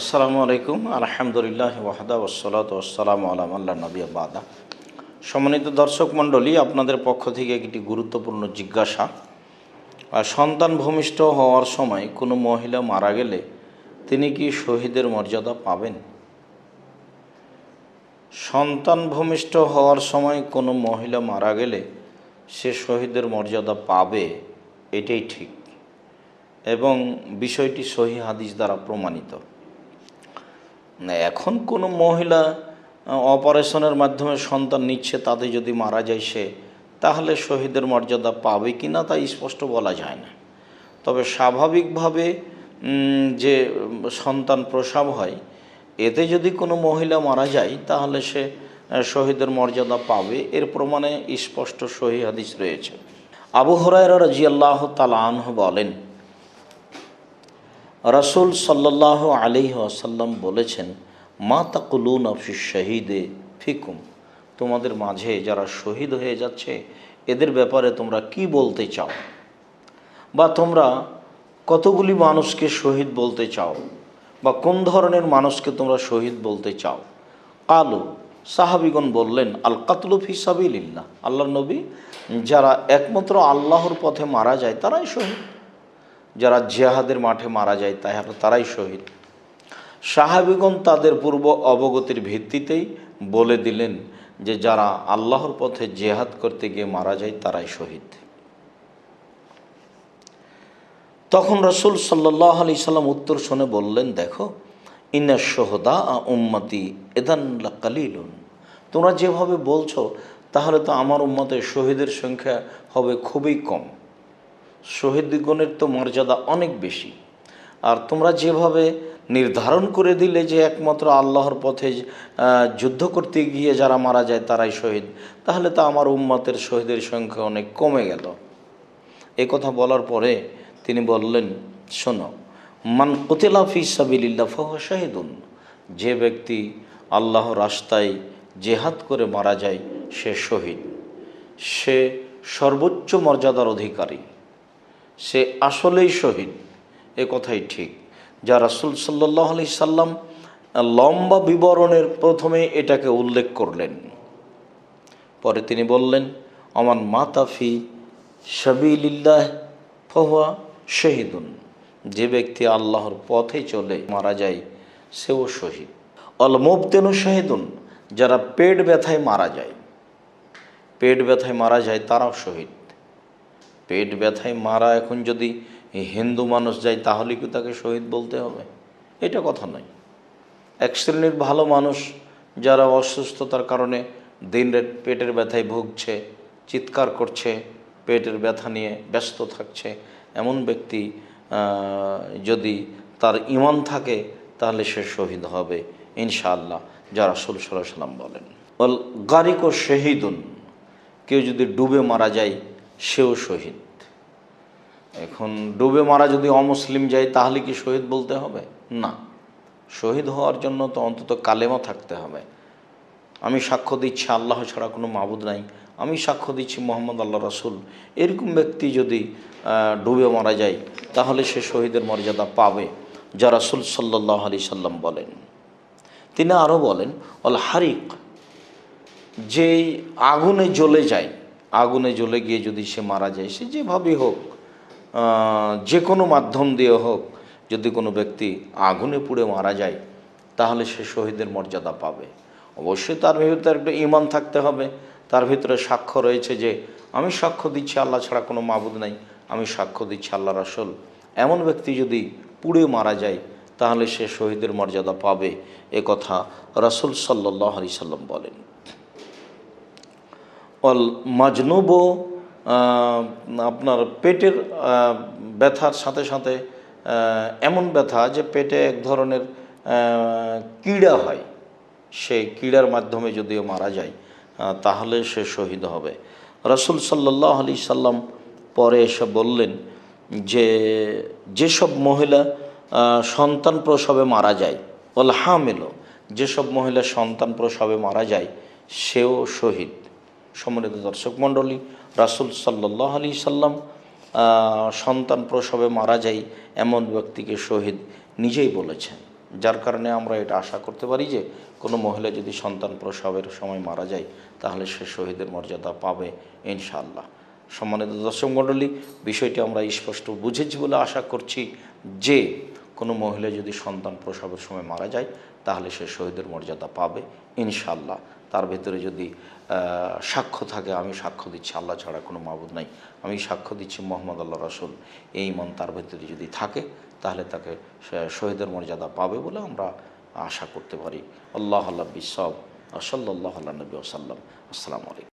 আসসালামু আলাইকুম, আলহামদুলিল্লাহ ওয়াহদা ওসলাত ওসালাম আলাম আল্লাহ নবী বাদা। সম্মানিত দর্শক মণ্ডলী, আপনাদের পক্ষ থেকে একটি গুরুত্বপূর্ণ জিজ্ঞাসা। সন্তান ভূমিষ্ঠ হওয়ার সময় কোনো মহিলা মারা গেলে তিনি কি শহীদের মর্যাদা পাবেন? সন্তান ভূমিষ্ঠ হওয়ার সময় কোনো মহিলা মারা গেলে সে শহীদের মর্যাদা পাবে, এটাই ঠিক। এবং বিষয়টি সহি হাদিস দ্বারা প্রমাণিত। এখন কোনো মহিলা অপারেশনের মাধ্যমে সন্তান নিচ্ছে, তাতে যদি মারা যায় সে, তাহলে শহীদের মর্যাদা পাবে কি না তা স্পষ্ট বলা যায় না। তবে স্বাভাবিকভাবে যে সন্তান প্রসব হয়, এতে যদি কোনো মহিলা মারা যায়, তাহলে সে শহীদের মর্যাদা পাবে। এর প্রমাণে স্পষ্ট সহি হাদিস রয়েছে। আবু হরাইরা রাজি আল্লাহ তালাহ বলেন রসুল সাল্লাহ আলি আসাল্লাম বলেছেন, মা তাকুলুন আফি শহীদে ফিকুম। তোমাদের মাঝে যারা শহীদ হয়ে যাচ্ছে, এদের ব্যাপারে তোমরা কি বলতে চাও? বা তোমরা কতগুলি মানুষকে শহীদ বলতে চাও? বা কোন ধরনের মানুষকে তোমরা শহীদ বলতে চাও? কালু, সাহাবিগণ বললেন, আল কাতলু ফিসাবিল্লাহ আল্লাহ নবী, যারা একমাত্র আল্লাহর পথে মারা যায়, তারাই শহীদ। যারা জেহাদের মাঠে মারা যায় তাই তারাই শহীদ। সাহাবিগণ তাদের পূর্ব অবগতির ভিত্তিতেই বলে দিলেন যে যারা আল্লাহর পথে জেহাদ করতে গিয়ে মারা যায় তারাই শহীদ। তখন রসুল সাল্লাহ আলি সাল্লাম উত্তর শুনে বললেন, দেখো, ইন্না সোহদা উম্মতি এদান্লা কালিলুন তোমরা যেভাবে বলছো, তাহলে তো আমার উম্মতে শহীদের সংখ্যা হবে খুবই কম। শহীদগণের তো মর্যাদা অনেক বেশি। আর তোমরা যেভাবে নির্ধারণ করে দিলে যে একমাত্র আল্লাহর পথে যুদ্ধ করতে গিয়ে যারা মারা যায় তারাই শহীদ, তাহলে তো আমার উম্মতের শহীদের সংখ্যা অনেক কমে গেল। এ কথা বলার পরে তিনি বললেন, শোনো, মান কুতিলা ফি সাবিলিল্লাহ ফহ শাহিদুন, যে ব্যক্তি আল্লাহ রাস্তায় জেহাদ করে মারা যায় সে শহীদ। সে সর্বোচ্চ মর্যাদার অধিকারী। সে আসলেই শহীদ। এ কথাই ঠিক। যা রাসুল সাল্লাহ আলি সাল্লাম লম্বা বিবরণের প্রথমে এটাকে উল্লেখ করলেন। পরে তিনি বললেন আমার মাতাফি সাবিলিল্লাহ ফহুয়া শহীদুন। যে ব্যক্তি আল্লাহর পথে চলে, মারা যায়, সেও শহীদ। অল মুবতেনু শহীদুন, যারা পেট ব্যথায় মারা যায়। পেট ব্যথায় মারা যায়, তারাও শহীদ। পেট ব্যথায় মারা এখন যদি হিন্দু মানুষ যায়, তাহলে কি তাকে শহীদ বলতে হবে? এটা কথা নয়। এক শ্রেণির ভালো মানুষ যারা অসুস্থতার কারণে দিন পেটের ব্যথায় ভুগছে, চিৎকার করছে, পেটের ব্যথা নিয়ে ব্যস্ত থাকছে, এমন ব্যক্তি যদি তার ইমান থাকে, তাহলে সে শহীদ হবে, ইনশাআল্লাহ যা রাসুল সাল্লাহ সাল্লাম বলেন। বল গারিক ও শহীদুন, কেউ যদি ডুবে মারা যায় সেও শহীদ। এখন ডুবে মারা যদি অমুসলিম যায়, তাহলে কি শহীদ বলতে হবে? না। শহীদ হওয়ার জন্য তো অন্তত কালেমা থাকতে হবে। আমি সাক্ষ্য দিচ্ছি, আল্লাহ ছাড়া কোনো মাবুদ নাই। আমি সাক্ষ্য দিচ্ছি মোহাম্মদ আল্লাহ রাসুল। এরকম ব্যক্তি যদি ডুবে মারা যায়, তাহলে সে শহীদের মর্যাদা পাবে, যা রাসুল সাল্লাহ আলি সাল্লাম বলেন। তিনি আরও বলেন, অল হারিক যে আগুনে জ্বলে যায় আগুনে জ্বলে গিয়ে যদি সে মারা যায়, সে যেভাবেই হোক যে কোনো মাধ্যম দিয়ে হোক, যদি কোনো ব্যক্তি আগুনে পুড়ে মারা যায়, তাহলে সে শহীদের মর্যাদা পাবে। অবশ্যই তার ভিতরে একটা ইমান থাকতে হবে। তার ভিতরে সাক্ষ্য রয়েছে যে, আমি সাক্ষ্য দিচ্ছি, আল্লাহ ছাড়া কোনো মাবুদ নাই। আমি সাক্ষ্য দিচ্ছি আল্লাহ রাসুল। এমন ব্যক্তি যদি পুড়ে মারা যায়, তাহলে সে শহীদের মর্যাদা পাবে। এ কথা রাসুল সাল্লাহ আলি সাল্লাম বলেন। অল মাজনুব আপনার পেটের ব্যথার সাথে সাথে এমন ব্যথা যে পেটে এক ধরনের কীড়া হয়। সেই কীড়ার মাধ্যমে যদিও মারা যায় তাহলে সে শহীদ হবে। রসুল সাল্লাহ আলি সাল্লাম পরে এসে বললেন যে, যেসব মহিলা সন্তান প্রসবে মারা যায় ওল হামেলো, যেসব মহিলা সন্তান প্রসবে মারা যায়, সেও শহীদ। সম্মানিত দর্শক মণ্ডলী, রাসুল সাল্লাহ আলি সাল্লাম সন্তান প্রসবে মারা যায় এমন ব্যক্তিকে শহীদ নিজেই বলেছেন। যার কারণে আমরা এটা আশা করতে পারি যে, কোনো মহিলা যদি সন্তান প্রসবের সময় মারা যায়, তাহলে সে শহীদের মর্যাদা পাবে ইনশাআল্লাহ। সম্মানিত দর্শক মণ্ডলী, বিষয়টি আমরা স্পষ্ট বুঝেছি বলে আশা করছি যে, কোনো মহিলা যদি সন্তান প্রসবের সময় মারা যায়, তাহলে সে শহীদের মর্যাদা পাবে ইনশাআল্লাহ। তার ভেতরে যদি সাক্ষ্য থাকে, আমি সাক্ষ্য দিচ্ছি, আল্লাহ ছাড়া কোনো মাবুদ নাই। আমি সাক্ষ্য দিচ্ছি মোহাম্মদ আল্লাহ রসুল। এই মন তার ভেতরে যদি থাকে, তাহলে তাকে শহীদের মর্যাদা পাবে বলে আমরা আশা করতে পারি। আল্লাহ আল্লাহ বিসব আসল্লাহ আল্লাহ নবী আসাল্লাম আসসালামু আলাইকুম।